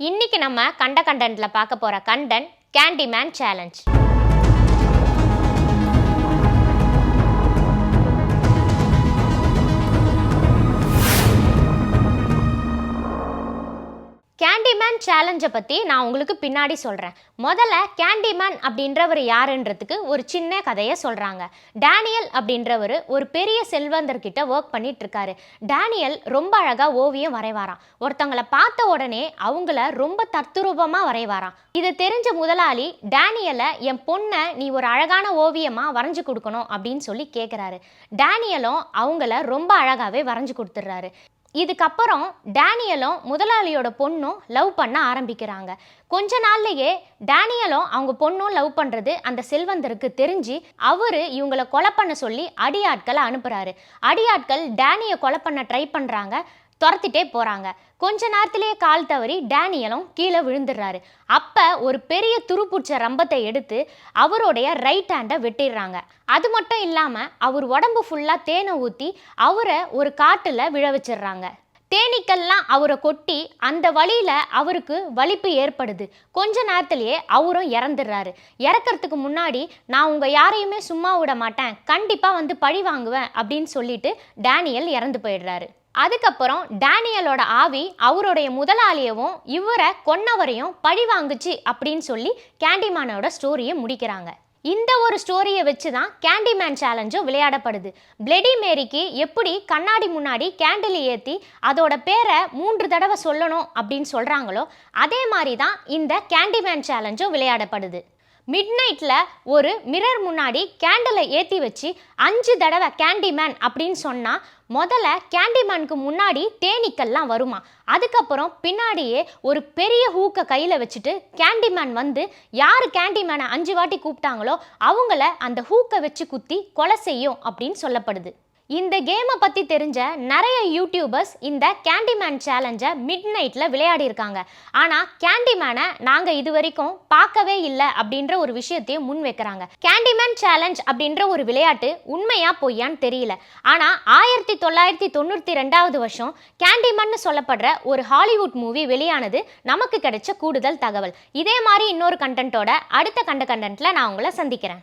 இன்னைக்கு நம்ம கண்ட கண்டென்ட்ல பார்க்க போற கண்டென்ட் கேண்டிமேன் சேலஞ்ச் கேண்டிமேன் சேலஞ்சை பற்றி நான் உங்களுக்கு பின்னாடி சொல்கிறேன் முதல்ல கேண்டிமேன் அப்படின்றவர் யாருன்றதுக்கு ஒரு சின்ன கதையை சொல்கிறாங்க டேனியல் அப்படின்றவர் ஒரு பெரிய செல்வந்தர்கிட்ட ஒர்க் பண்ணிட்டு இருக்காரு டேனியல் ரொம்ப அழகாக ஓவியம் வரைவாராம். ஒருத்தங்களை பார்த்த உடனே அவங்கள ரொம்ப தத்துரூபமாக வரைவாராம். இதை தெரிஞ்ச முதலாளி டேனியலை என் பொண்ணை நீ ஒரு அழகான ஓவியமாக வரைஞ்சு கொடுக்கணும் அப்படின்னு சொல்லி கேட்குறாரு டேனியலும் அவங்கள ரொம்ப அழகாகவே வரைஞ்சு கொடுத்துட்றாரு. இதுக்கப்புறம் டேனியலும் முதலாளியோட பொண்ணும் லவ் பண்ண ஆரம்பிக்கிறாங்க. கொஞ்ச நாள்லையே டேனியலும் அவங்க பொண்ணும் லவ் பண்ணுறது அந்த செல்வந்தருக்கு தெரிஞ்சு அவர் இவங்கள கொலை பண்ண சொல்லி அடியாட்களை அனுப்புகிறாரு அடியாட்கள் டேனியை கொலை பண்ண ட்ரை பண்ணுறாங்க துரத்திட்டே போகிறாங்க கொஞ்ச நேரத்திலேயே கால் தவறி டேனியலும் கீழே விழுந்துடுறாரு. அப்போ ஒரு பெரிய துருப்புச்ச ரம்பத்தை எடுத்து அவருடைய ரைட் ஹேண்டை வெட்டிடுறாங்க. அது மட்டும் இல்லாமல் அவர் உடம்பு ஃபுல்லாக தேனை ஊற்றி அவரை ஒரு காட்டில் விழ வச்சிடுறாங்க. தேனீக்கள்லாம் அவரை கொட்டி அந்த வழியில் அவருக்கு வலிப்பு ஏற்படுது. கொஞ்ச நேரத்திலேயே அவரும் இறந்துடுறாரு. இறக்கிறதுக்கு முன்னாடி நான் உங்கள் யாரையுமே சும்மா விட மாட்டேன். கண்டிப்பாக வந்து பழி வாங்குவேன் அப்படின்னு சொல்லிட்டு டேனியல் இறந்து போயிடுறாரு. அதுக்கப்புறம் டேனியலோட ஆவி அவருடைய முதலாளியவும் இவரை கொன்னவரையும் பழி வாங்குச்சு அப்படின்னு சொல்லி கேண்டிமேனோட ஸ்டோரியை முடிக்கிறாங்க. இந்த ஒரு ஸ்டோரியை வச்சு தான் கேண்டிமேன் சேலஞ்சும் விளையாடப்படுது. பிளெடி மேரிக்கு எப்படி கண்ணாடி முன்னாடி கேண்டில் ஏற்றி அதோட பேரை மூன்று தடவை சொல்லணும் அப்படின்னு சொல்கிறாங்களோ அதே மாதிரி தான் இந்த கேண்டிமேன் சேலஞ்சும் விளையாடப்படுது. மிட் நைட்டில் ஒரு மிரர் முன்னாடி கேண்டிலை ஏற்றி வச்சு அஞ்சு தடவை கேண்டிமேன் அப்படின்னு சொன்னால் முதல்ல கேண்டிமேனுக்கு முன்னாடி தேனீக்கள்லாம் வருமா? அதுக்கப்புறம் பின்னாடியே ஒரு பெரிய ஹூக்கை கையில் வச்சுட்டு கேண்டிமேன் வந்து யார் கேண்டிமேனை அஞ்சு வாட்டி கூப்பிட்டாங்களோ அவங்கள அந்த ஹூக்கை வச்சு குத்தி கொலை செய்யும் அப்படின்னு சொல்லப்படுது. இந்த கேமை பற்றி தெரிஞ்ச நிறைய யூடியூபர்ஸ் இந்த கேண்டிமேன் சேலஞ்சை மிட் நைட்டில் விளையாடியிருக்காங்க ஆனால் கேண்டிமேனை நாங்கள் இது வரைக்கும் பார்க்கவே இல்லை அப்படின்ற ஒரு விஷயத்தையும் முன் வைக்கிறாங்க. கேண்டிமேன் சேலஞ்ச் அப்படின்ற ஒரு விளையாட்டு உண்மையாக பொய்யான்னு தெரியல. ஆனால் ஆயிரத்தி தொள்ளாயிரத்தி தொண்ணூற்றி ரெண்டாவது வருஷம் கேண்டிமேன்னு சொல்லப்படுற ஒரு ஹாலிவுட் மூவி வெளியானது நமக்கு கிடைச்ச கூடுதல் தகவல். இதே மாதிரி இன்னொரு கண்டென்ட்டோட அடுத்த கண்ட கண்டென்ட்டில் நான் உங்களை சந்திக்கிறேன்.